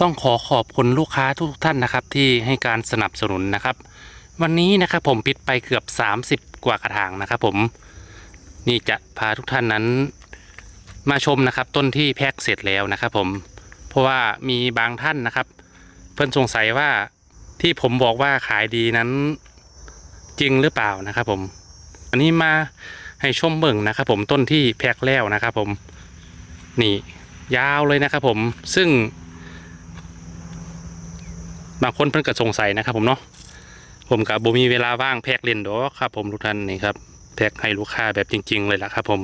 ต้องขอขอบคุณลูกค้าทุกท่านนะครับ ที่ให้การสนับสนุนนะครับ วันนี้นะครับผมปิดไปเกือบ 30 กว่ากระถางนะครับ ผมนี่จะพาทุกท่านนั้นมาชมนะครับ ต้นที่แพ็กเสร็จแล้วนะครับ ผมเพราะว่ามีบางท่านนะครับ เพิ่นสงสัยว่าที่ผมบอกว่าขายดีนั้นจริงหรือเปล่านะครับ ผมอันนี้มาให้ชมเบิ่งนะครับ ผมต้นที่แพ็กแล้วนะครับ ผมนี่ยาวเลยนะครับ ผมซึ่ง บางคนเพิ่นก็สงสัยนะครับผมเนาะผมกับบ่มีเวลาว่างแพกเล่นดอกครับ ผมทุกท่านนี่ครับแพกให้ลูกค้าแบบจริง ๆ เลยล่ะครับ ผม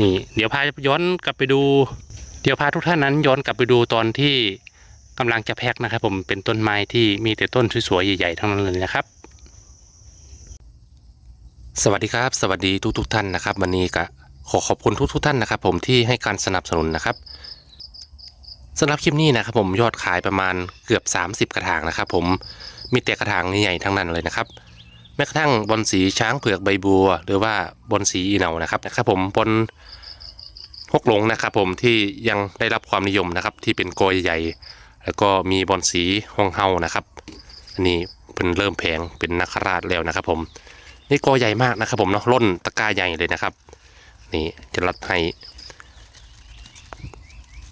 นี่เดี๋ยวพาย้อนกลับไปดู เดี๋ยวพาทุกท่านนั้นย้อนกลับไปดูตอนที่กำลังจะแพกนะครับ ผมเป็นต้นไม้ที่มีแต่ต้นสวยๆใหญ่ๆทั้งนั้นเลยนะครับ สวัสดีครับ สวัสดีทุกๆท่านนะครับ วันนี้ก็ขอขอบคุณทุกๆท่านนะครับ ผมที่ให้การสนับสนุนนะครับ สำหรับคลิปนี้นะครับผมยอดขายประมาณเกือบ 30 กระถางนะครับผมมีแต่กระถางใหญ่ๆทั้งนั้นเลยนะครับแม้กระทั่งบอลสีช้างเผือกใบบัว หรือว่าบอลสีอีเหนานะครับนะครับผมบอลฮกหลงนะครับผมที่ยังได้รับความนิยมนะครับที่เป็นโกยใหญ่ แล้วก็มีบอลสีฮองเฮานะครับอันนี้เป็นเริ่มแพงเป็นนักราชแล้วนะครับ ผมนี่โกยใหญ่มากนะครับผมเนาะล้นตะกร้าใหญ่เลยนะครับ นี่จะรัดให้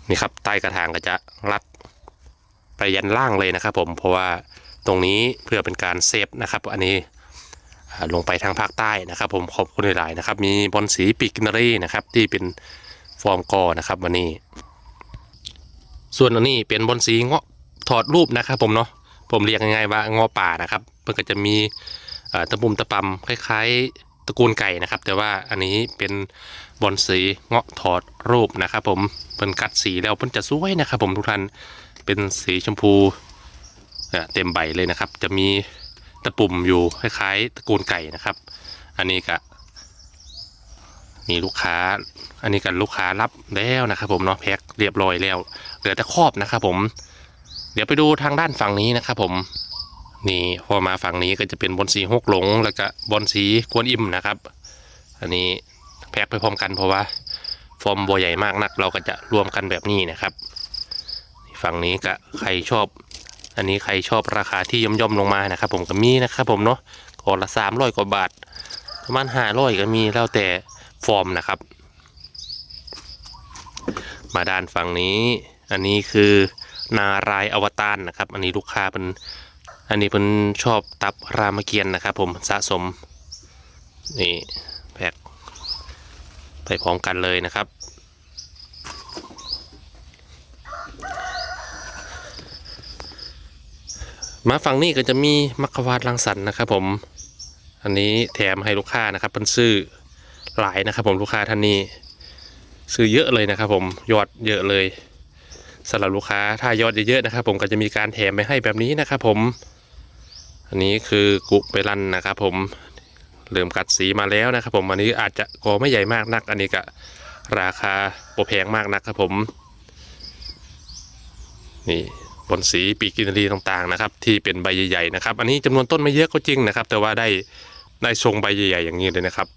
นี่ครับใต้กระถางก็จะรัดไปยันล่างเลยนะครับ ผมเพราะว่าตรงนี้เพื่อเป็นการเซฟนะครับ อันนี้ลงไปทางภาคใต้นะครับ ผมขอบคุณหลายๆนะครับ มีบอลสีปีกกินรีนะครับ ที่เป็นฟอร์มกอนะครับวันนี้ ส่วนอันนี้เป็นบอลสีเงาะถอดรูปนะครับ ผมเนาะผมเรียกง่ายๆว่าเงาะป่านะครับมันก็จะมีตะปุ่มตะปำคล้ายๆ ตระกูลไก่นะครับ แต่ว่าอันนี้เป็นบอลสีเงาะถอดรูปนะครับ ผมเป็นกัดสีแล้วเพิ่นจะสวยนะครับ ผมทุกท่านเป็นสีชมพูเอ่อเต็มใบเลยนะครับ จะมีตะปุ่มอยู่คล้ายๆตระกูลไก่นะครับ อันนี้ก็มีลูกค้า อันนี้กันลูกค้ารับแล้วนะครับผมเนาะแพ็คเรียบร้อยแล้ว เหลือแต่ครอบนะครับผม เดี๋ยวไปดูทางด้านฝั่งนี้นะครับผม นี่พอมาฝั่งนี้ก็จะเป็นบอลสีหกหลง แล้วก็บอลสีกวนอิ่มนะครับ อันนี้แพ็คไปพร้อมกันเพราะว่าฟอร์มบัวใหญ่มากนัก เราก็จะรวมกันแบบนี้นะครับ ฝั่งนี้ก็ใครชอบ อันนี้ใครชอบราคาที่ย่อมๆลงมานะครับ ผมก็มีนะครับ ผมเนาะก่อนละสามร้อยกว่าบาทประมาณห้าร้อยก็มีแล้วแต่ฟอร์มนะครับ มาด้านฝั่งนี้ อันนี้คือนารายอวตารนะครับ อันนี้ลูกค้าเป็น อันนี้เป็นชอบตับรามเกียรติ์นะครับ ผมสะสม นี่แพ็คไปพร้อมกันเลยนะครับ มาฝั่งนี้ก็จะมีมัคควาดรังสรรค์นะครับ ผม อันนี้แถมให้ลูกค้านะครับเป็นซื้อหลายนะครับ ผมลูกค้าท่านนี้ซื้อเยอะเลยนะครับผมยอดเยอะเลยสำหรับลูกค้าถ้ายอดเยอะๆนะครับ ผมก็จะมีการแถมไปให้แบบนี้นะครับ ผม อันนี้คือกุเปรันนะครับผมเริ่มกัดสีมาแล้วนะครับผมอันนี้อาจจะกอไม่ใหญ่มากนัก อันนี้ก็ราคาโปรแพงมากนักครับผม นี่บนสีปีกินรีต่างๆนะครับ ที่เป็นใบใหญ่ๆนะครับ อันนี้จำนวนต้นไม่เยอะก็จริงนะครับ แต่ว่าได้ได้ทรงใบใหญ่ๆอย่างนี้เลยนะครับ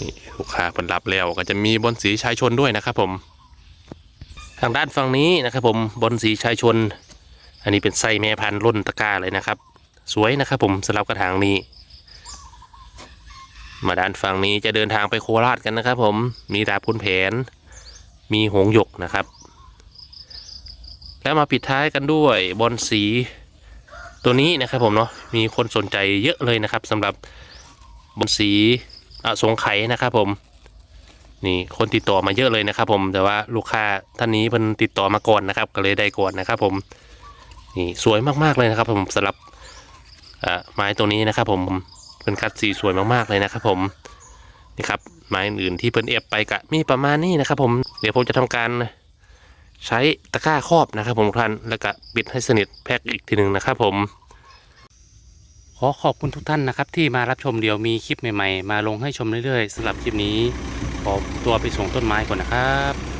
นี่ลูกค้าผลรับแล้วก็จะมีบนสีชายชนด้วยนะครับผม ทางด้านฝั่งนี้นะครับผมบนสีชายชน อันนี้เป็นไส้แม่พันธุ์รุ่นตะกร้าเลยนะครับ สวยนะครับผมสำหรับกระถางนี้ มาด้านฝั่งนี้จะเดินทางไปโคราชกันนะครับผมมีดาบพุนแผน มีหงหยกนะครับ แล้วมาปิดท้ายกันด้วยบอลสีตัวนี้นะครับผมเนาะมีคนสนใจเยอะเลยนะครับสำหรับบอลสีอสงไขยนะครับผม นี่คนติดต่อมาเยอะเลยนะครับผมแต่ว่าลูกค้าท่านนี้เพิ่นติดต่อมาก่อนนะครับ ก็เลยได้ก่อนนะครับผม นี่สวยมากๆเลยนะครับ ผมสำหรับไม้ตัวนี้นะครับผมเป็นคัดสีสวยมากๆเลยนะครับ ผมนี่ครับไม้อื่นที่เพิ่นเอฟไปกะมีประมาณนี้นะครับ ผมเดี๋ยวผมจะทำการใช้ตะกร้าครอบนะครับ ผมท่านแล้วก็ปิดให้สนิทแพ็คอีกทีหนึ่งนะครับ ผมขอขอบคุณทุกท่านนะครับที่มารับชมเดี๋ยวมีคลิปใหม่ ๆ มาลงให้ชมเรื่อยๆสำหรับคลิปนี้ขอตัวไปส่งต้นไม้ก่อนนะครับ